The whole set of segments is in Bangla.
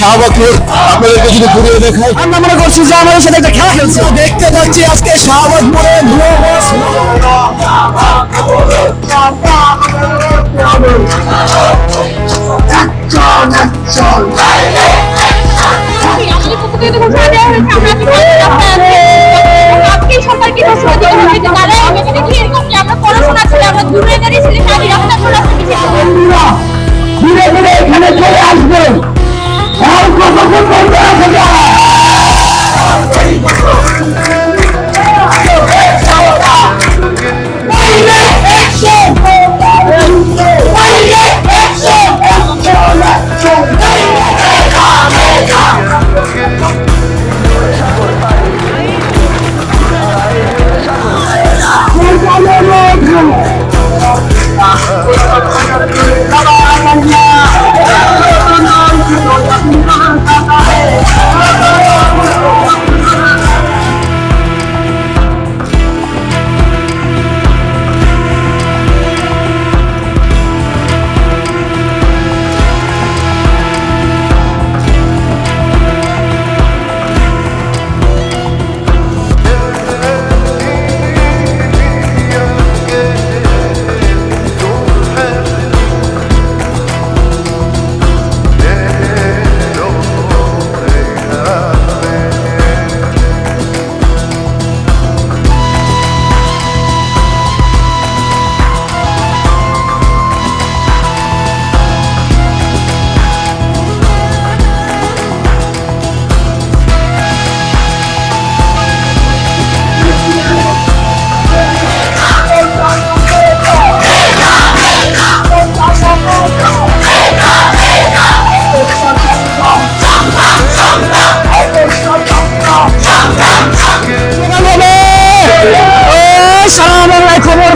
শাহবাগপুর আপনাদেরকে যদি ঘুরিয়ে দেখাই। আমরা মনে করছি যে আমাদের সাথে একটা খেলা খেলছে। দেখতে পাচ্ছি আজকে শাহবাগপুরে ভুয়ো বাস।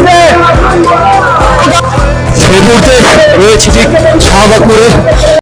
দে। এই মুহূর্তে রয়েছে ঠিক শাহবাগপুরে